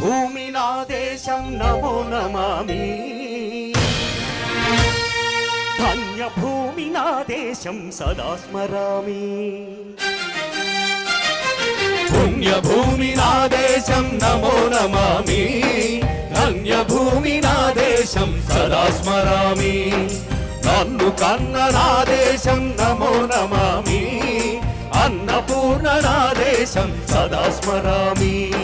భూమి నా దేశం నమో నమామి. ధన్య భూమి నా దేశం సదా స్మరామి. పుణ్య భూమి నా దేశం నమో నమామి. ధన్య భూమి నా దేశం సదా స్మరామి. నన్ను కన్న నా దేశం నమో నమామి. అన్నపూర్ణ నా దేశం సదా స్మరామి.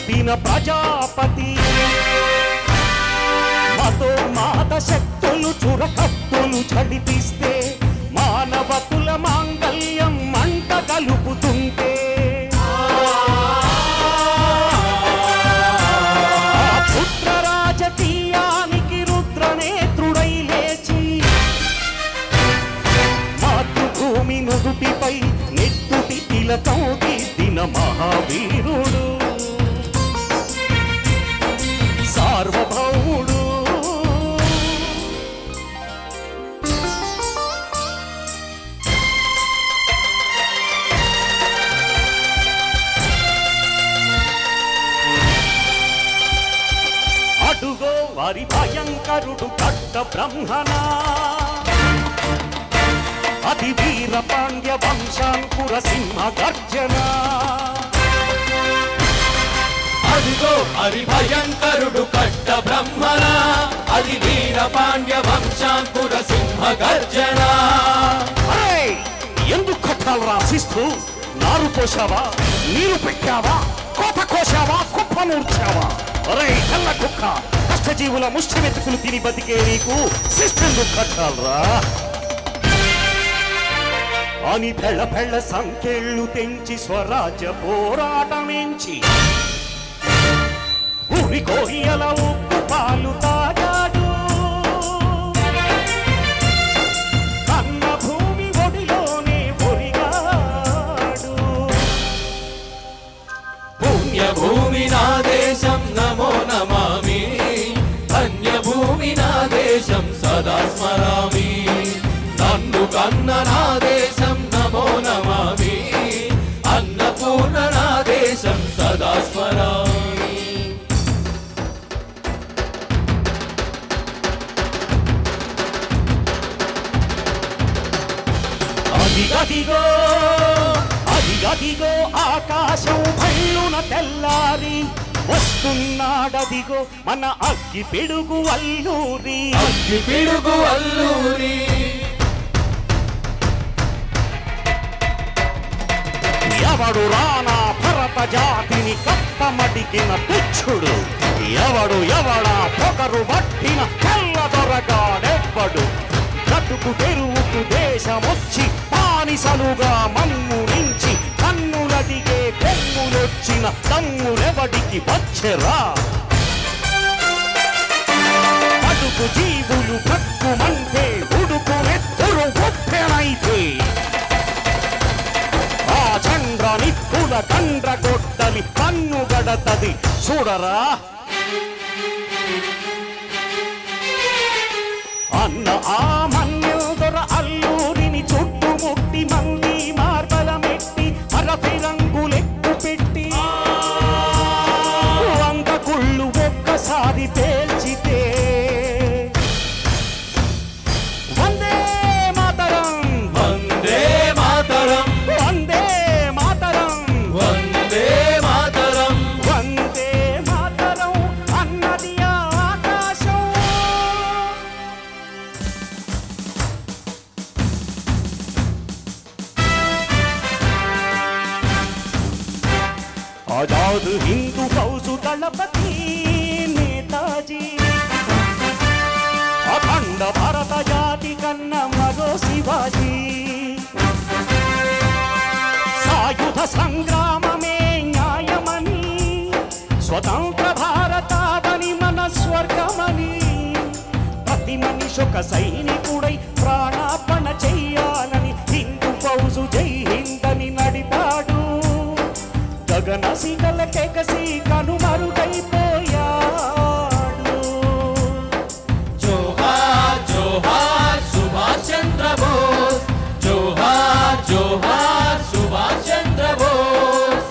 ధ్వజమెత్తిన ప్రజాపతి. మతో మాత శక్తులు చురకత్తులు చడిపిస్తే మానవకుల మాంగళ్యం మంట కలుపుతుంటే. ఆ పుత్ర రాజకీయానికి రుద్రనేత్రుడై లేచి మాతృభూమి నుదుటిపై నెత్తుటి తిలకం హరి భయంకరుడు కట్ట బ్రహ్మణ అతి వీర పాండ్య వంశాంకుర సింహ గర్జన? అదిగో హరి భయంకరుడు కట్ట బ్రహ్మణ అది వీర పాండ్య వంశాంకుర సింహ గర్జన? ఎందుకు కట్టాలు రాసిస్తూ నారు పోసావా నీరు పెట్టావా? కోత కోసావా కుప్ప నూర్చావా? అరే కళ్ళ కుక్క కష్టజీవుల ముష్టి వెతుకులు తిని బతికే నీకు శిష్టెందుకు కట్టాలరా అని పెళ్ళ పెళ్ళ సంఖ్యలు తెంచి స్వరాజ్య పోరాటమించి ఊరి కోహియల ఉప్పు పాలుతా దేశం సదా స్మరామి నన్ను కన్న నా దేశం నమో నమామి. అన్నపూర్ణ నా దేశం సదా స్మరామి అదిగదిగో అదిగదిగో ఆకాశం భళ్ళున తెల్లారి. వస్తున్నాడదిగో మన అగ్గి పిడుగు అల్లూరి అగ్గి పిడుగు అల్లూరి ఎవడు రానా భరత జాతిని కప్పమడికిన తుచ్చుడు ఎవడు ఎవడా పొగరు పట్టిన తెల్ల దొరగాడెవ్వడు? బ్రతుకు తెరువుకు దేశమొచ్చి బానిసలుగా మమ్ము వచ్చిన తమ్ములెవడికి వచ్చెరా అడుగు జీవులు భక్కుమంటే ఉడుకు ఎత్తురు ఉప్పెనైతే ఆ చంద్ర నిప్పుల కండ్ర గొడ్డలి పన్ను గడతది చూడరా. అన్న ఆ ఆజాద్ హిందూ ఫౌజు దళపతి నేతాజీ. అఖండ భారత జాతి కన్న మగో శివాజీ. సాయుధ సంగ్రామమే న్యాయమని స్వతంత్ర భారతాదని మన స్వర్గమని ప్రతి మనిషి ఒక సైనిక కేకసి కనుమరుగైపోయాడు. జోహార్ జోహార్ సుభాష్ చంద్ర బోస్. జోహార్ జోహార్ సుభాష్ చంద్ర బోస్.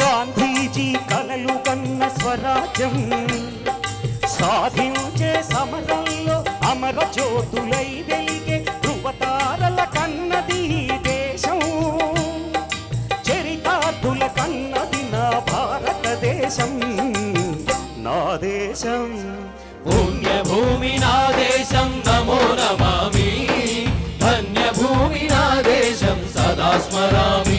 గాంధీజీ కలలు కన్న స్వరాజ్యం సాధించే సమరంలో అమర జ్యోతులై వెలిగే ధృవతారల కన్నది దేశం. చరితార్థుల కన్నది నా భారతదేశం. నా దేశం. పుణ్యభూమి నా దేశం నమో నమామి. ధన్యభూమి నా దేశం సదా స్మరామి.